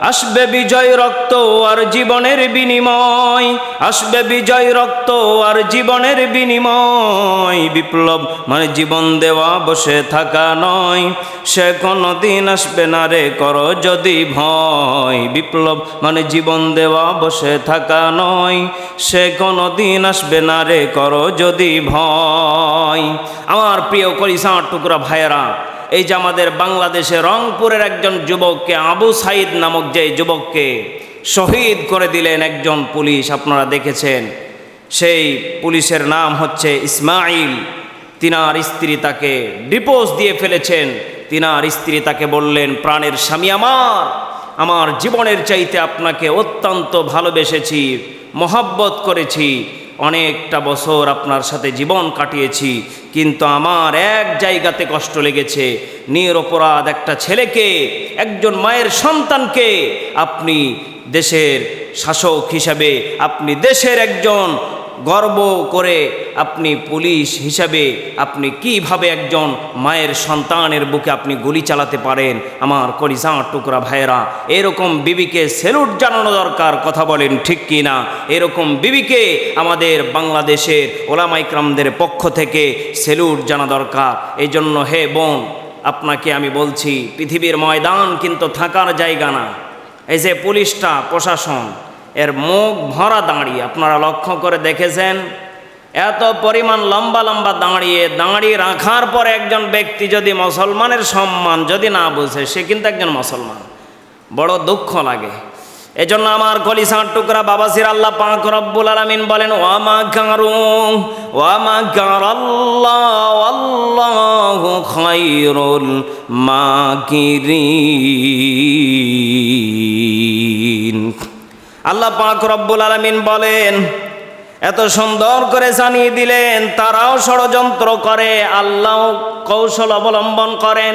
আসবে বিজয় রক্ত আর জীবনের বিনিময়, আসবে বিজয় রক্ত আর জীবনের বিনিময়। বিপ্লব মানে জীবন দেওয়া, বসে থাকা নয়। সে কোনো দিন আসবে না রে, করো যদি ভয়। বিপ্লব মানে জীবন দেওয়া, বসে থাকা নয়। সে কোনো দিন আসবে না রে, করো যদি ভয়। আমার প্রিয় করিসার টুকরা ভাইয়েরা এই যে আমাদের বাংলাদেশে রংপুরের একজন যুবককে আবু সাইদ নামক যে যুবককে শহীদ করে দিলেন একজন পুলিশ, আপনারা দেখেছেন। সেই পুলিশের নাম হচ্ছে ইসমাইল। তিনার স্ত্রী তাকে ডিপোজ দিয়ে ফেলেছেন। তিনার স্ত্রী তাকে বললেন, প্রাণের স্বামী আমার আমার জীবনের চাইতে আপনাকে অত্যন্ত ভালোবেসেছি, মহাব্বত করেছি অনেকটা বছর আপনার সাথে জীবন কাটিয়েছি, কিন্তু আমার এক জায়গাতে কষ্ট লেগেছে। নিরপরাধ একটা ছেলেকে, একজন মায়ের সন্তানকে আপনি দেশের শাসক হিসাবে, আপনি দেশের একজন গর্ব করে আপনি পুলিশ হিসাবে আপনি কীভাবে একজন মায়ের সন্তানের বুকে আপনি গুলি চালাতে পারেন? আমার কলিজা টুকরা ভাইয়েরা, এরকম বিবিকে সেলুট জানানো দরকার, কথা বলেন ঠিক কি না এরকম বিবিকে আমাদের বাংলাদেশের ওলামাইকরামদের পক্ষ থেকে সেলুট জানা দরকার। এই জন্য হে বোন, আপনাকে আমি বলছি, পৃথিবীর ময়দান কিন্তু থাকার জায়গা না। এই যে পুলিশটা, প্রশাসন এর মুখ ভরা দাঁড়িয়ে, আপনারা লক্ষ্য করে দেখেছেন, এত পরিমাণ লম্বা লম্বা দাঁড়িয়ে দাঁড়িয়ে রাখার পর একজন ব্যক্তি যদি মুসলমানের সম্মান যদি না বুঝে, সে কিন্তু একজন মুসলমান। বড় দুঃখ লাগে। এজন্য আমার কলিসার টুকরা বাবাসির আল্লাহ পাক রব্বুল আলামিন বলেন ওয়ামা কারু ওয়ামা আল্লাহু খায়রুল মাকিরিন। আল্লাহ পাক রব্বুল আলামিন বলেন, এত সুন্দর করে জানিয়ে দিলেন, তারাও ষড়যন্ত্র করে, আল্লাহ কৌশল অবলম্বন করেন।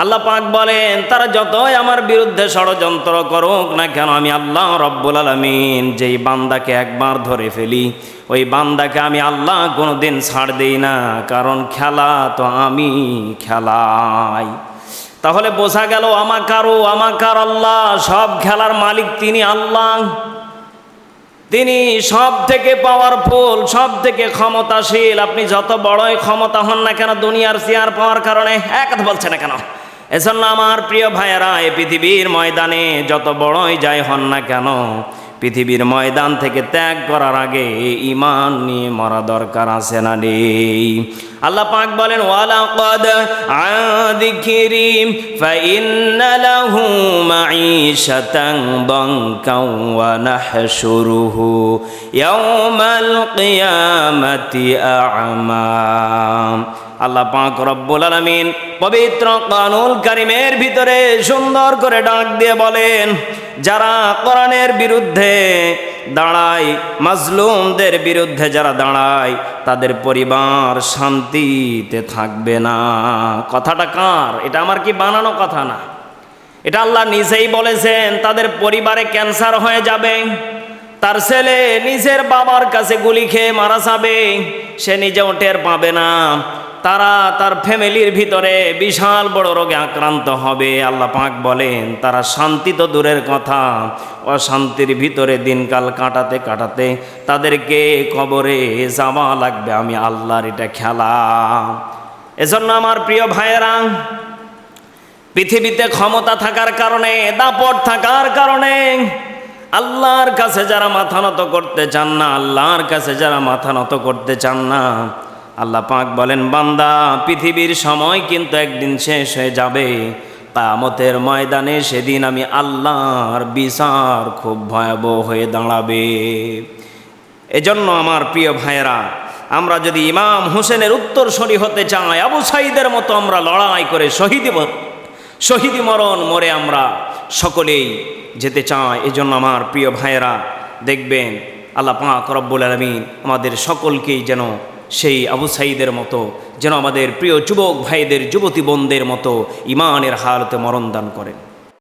আল্লাহ পাক বলেন, তারা যতই আমার বিরুদ্ধে ষড়যন্ত্র করুক না কেন, আমি আল্লাহ রব্বুল আলমিন, যেই বান্দাকে একবার ধরে ফেলি, ওই বান্দাকে আমি আল্লাহ কোনো দিন ছাড় দিই না, কারণ খেলা তো আমি খেলাই। তাহলে বোঝা গেল আমাকারও আমাকার আল্লাহ, সব খেলার মালিক তিনি আল্লাহ। তিনি সব থেকে পাওয়ারফুল সব থেকে ক্ষমতাশীল। আপনি যত বড়ই ক্ষমতা হন না কেন, দুনিয়ার চেয়ার পাওয়ার কারণে এক কথা বলছে না কেন? এজন্য আমার প্রিয় ভাইয়েরা, এই পৃথিবীর ময়দানে যত বড়ই যাই হন না কেন পৃথিবীর ময়দান থেকে ত্যাগ করার আগে ইমান নিয়ে মরা দরকার আছে না নেই। আল্লাহ পাক বলেন, ওয়ালাকাদ আযিকরি ফাইন্না লাহু মাঈশাতান দানকাও ওয়া নাহশুরুহু ইয়াওমাল কিয়ামাতি আ'মা। আল্লাহ পাক রব্বুল আলামিন পবিত্র কানুল কারিমের ভিতরে সুন্দর করে ডাক দিয়ে বলেন যারা কোরআনের বিরুদ্ধে দাঁড়ায়, মাজলুমদের বিরুদ্ধে যারা দাঁড়ায়, তাদের পরিবার শান্তিতে থাকবে না। কথাটা কার? এটা আমার কি বানানো কথা না? এটা আল্লাহ নিজেই বলেছেন, তাদের পরিবারে ক্যান্সার হয়ে যাবে। তার ছেলে নিজের বাবার কাছে গুলি খেয়ে মারা যাবে, সে নিজেও টের পাবে না। তারা তার ফ্যামিলির ভিতরে বিশাল বড় রোগে আক্রান্ত হবে। আল্লাহ পাক বলেন, তারা শান্তি তো দূরের কথা, অশান্তির ভিতরে দিনকাল কাটাতে কাটাতে তাদেরকে কবরে যাওয়া লাগবে। আমি আল্লাহর এটা খেলা। এজন্য আমার প্রিয় ভাইয়েরা, পৃথিবীতে ক্ষমতা থাকার কারণে, দাপট থাকার কারণে আল্লাহর কাছে যারা মাথা নত করতে চান না, আল্লাহর কাছে যারা মাথা নত করতে চান না আল্লাহ পাক বলেন, বান্দা, পৃথিবীর সময় কিন্তু একদিন শেষ হয়ে যাবে। কামতের ময়দানে সেদিন আমি আল্লাহর বিচার খুব ভয়াবহ হয়ে দাঁড়াবে। এজন্য আমার প্রিয় ভাইয়েরা, আমরা যদি ইমাম হোসেনের উত্তরসরি হতে চাই, আবু সাইদের মতো আমরা লড়াই করে শহীদ শহীদ মরণ মরে আমরা সকলেই যেতে চাই। এজন্য আমার প্রিয় ভাইয়েরা, দেখবেন আল্লাহ পাক রব্বুল আলমিন আমাদের সকলকেই যেন সেই আবু সাইদের মতো, যেন আমাদের প্রিয় যুবক ভাইদের, যুবতী বোনদের মতো ইমানের হালতে মরণ দান করেন।